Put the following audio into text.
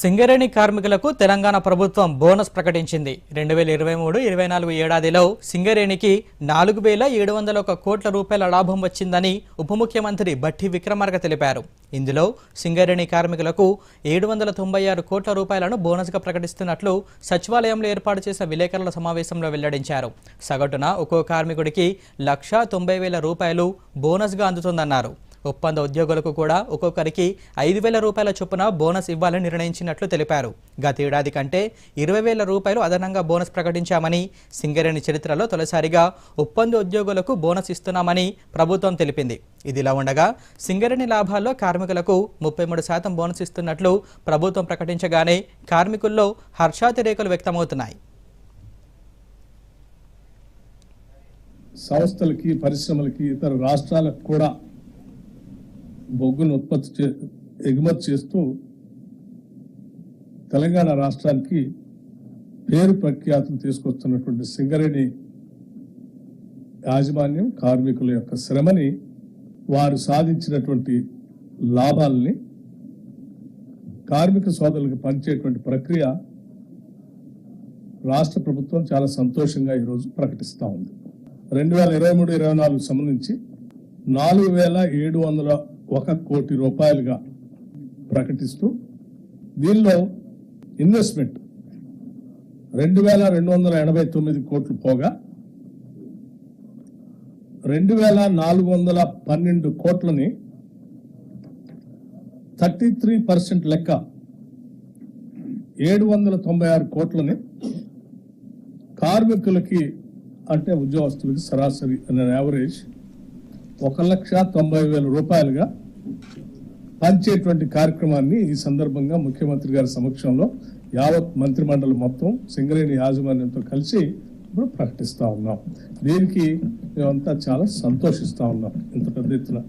సింగరేణి కార్మికులకు తెలంగాణ ప్రభుత్వం బోనస్ ప్రకటించింది. రెండు వేల ఇరవై మూడు ఇరవై నాలుగు ఏడాదిలో సింగరేణికి నాలుగు వేల ఏడు వందల ఒక కోట్ల రూపాయల లాభం వచ్చిందని ఉప ముఖ్యమంత్రి భట్టి విక్రమార్క తెలిపారు. ఇందులో సింగరేణి కార్మికులకు ఏడు వందల తొంభై ఆరు కోట్ల రూపాయలను బోనస్గా ప్రకటిస్తున్నట్లు సచివాలయంలో ఏర్పాటు చేసిన విలేకరుల సమావేశంలో వెల్లడించారు. సగటున ఒక్కో కార్మికుడికి లక్షా తొంభై వేల రూపాయలు బోనస్గా అందుతుందన్నారు. ఒప్పంద ఉద్యోగులకు కూడా ఒక్కొక్కరికి ఐదు వేల రూపాయల చొప్పున బోనస్ ఇవ్వాలని నిర్ణయించినట్లు తెలిపారు. గతేడాది కంటే ఇరవై వేల రూపాయలు అదనంగా బోనస్ ప్రకటించామని సింగరేణి చరిత్రలో తొలిసారిగా ఒప్పంద ఉద్యోగులకు బోనస్ ఇస్తున్నామని ప్రభుత్వం తెలిపింది. ఇదిలా ఉండగా సింగరేణి లాభాల్లో కార్మికులకు ముప్పై మూడు శాతం బోనస్ ఇస్తున్నట్లు ప్రభుత్వం ప్రకటించగానే కార్మికుల్లో హర్షాతిరేకలు వ్యక్తమవుతున్నాయి. సంస్థలకి పరిశ్రమలకి ఇతర రాష్ట్రాలకు కూడా బొగ్గును ఉత్పత్తి చే ఎగుమతి చేస్తూ తెలంగాణ రాష్ట్రానికి పేరు ప్రఖ్యాతులు తీసుకొస్తున్నటువంటి సింగరేణి యాజమాన్యం కార్మికుల యొక్క శ్రమని వారు సాధించినటువంటి లాభాలని కార్మిక సోదరులకు పంచేటువంటి ప్రక్రియ రాష్ట్ర ప్రభుత్వం చాలా సంతోషంగా ఈరోజు ప్రకటిస్తూ ఉంది. రెండు వేల ఇరవై మూడు ఇరవై నాలుగు సంబంధించి నాలుగు వేల ఏడు వందల ఒక కోటి రూపాయలుగా ప్రకటిస్తూ దీనిలో ఇన్వెస్ట్మెంట్ రెండు వేల రెండు వందల ఎనభై తొమ్మిది కోట్లు పోగా రెండు వేల నాలుగు వందల పన్నెండు కోట్లని థర్టీ త్రీ పర్సెంట్ లెక్క ఏడు వందల తొంభై ఆరు కోట్లని కార్మికులకి అంటే ఉద్యోగస్తులకి సరాసరి యావరేజ్ ఒక లక్ష తొంభై వేల రూపాయలుగా పంచేటువంటి కార్యక్రమాన్ని ఈ సందర్భంగా ముఖ్యమంత్రి గారి సమక్షంలో యావత్ మంత్రిమండలి మొత్తం సింగరేణి యాజమాన్యంతో కలిసి ఇప్పుడు ప్రకటిస్తూ ఉన్నాం. దీనికి మేమంతా చాలా సంతోషిస్తూ ఉన్నాం. ఇంత పెద్ద ఎత్తున